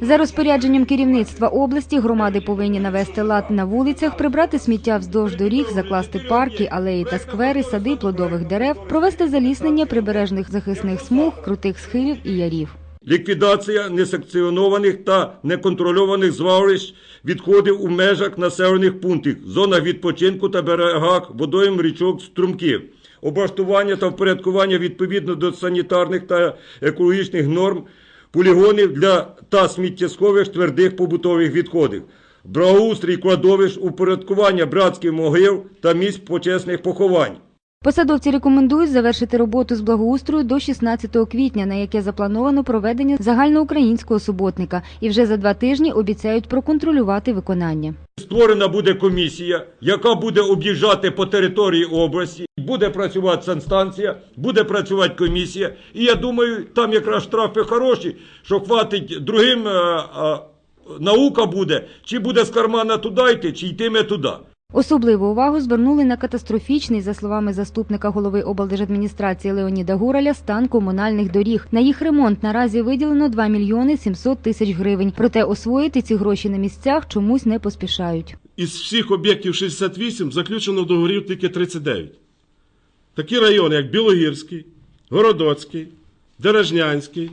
За розпорядженням керівництва області громади повинні навести лад на вулицях, прибрати сміття вздовж доріг, закласти парки, алеї та сквери, сади плодових дерев, провести заліснення прибережних захисних смуг, крутих схилів і ярів. Ліквідація несанкціонованих та неконтрольованих звалищ відходів у межах населених пунктів, зонах відпочинку та берегах водойм річок струмків. Облаштування та впорядкування відповідно до санітарних та екологічних норм полігонів для та сміттєсховищ твердих побутових відходів. Благоустрій кладовищ, упорядкування братських могил та місць почесних поховань. Посадовці рекомендують завершити роботу з благоустрою до 16 квітня, на яке заплановано проведення загальноукраїнського суботника, і вже за два тижні обіцяють проконтролювати виконання. Створена буде комісія, яка буде об'їжджати по території області. Буде працювати санстанція, буде працювати комісія. І я думаю, там якраз штрафи хороші, що хватить другим е, е, наука буде, чи буде з кармана туди йти, чи йтиме туди. Особливу увагу звернули на катастрофічний, за словами заступника голови облдержадміністрації Леоніда Гураля, стан комунальних доріг. На їх ремонт наразі виділено 2 мільйони 700 тисяч гривень. Проте освоїти ці гроші на місцях чомусь не поспішають. Із всіх об'єктів 68 заключено договорів тільки 39. Такі райони, як Білогірський, Городоцький, Дережнянський,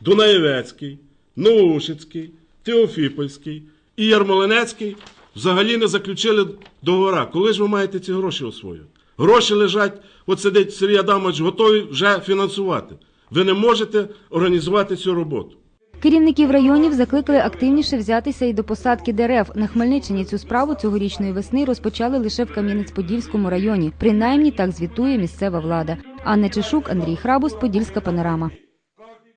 Дунаєвецький, Новоушицький, Теофіпольський і Ярмолинецький взагалі не заключили договора. Коли ж ви маєте ці гроші освоювати? Гроші лежать, от сидить Сергій Адамович, готові вже фінансувати. Ви не можете організувати цю роботу. Керівників районів закликали активніше взятися і до посадки дерев. На Хмельниччині цю справу цьогорічної весни розпочали лише в Кам'янець-Подільському районі. Принаймні так звітує місцева влада. Анна Чешук, Андрій Храбус, Подільська панорама.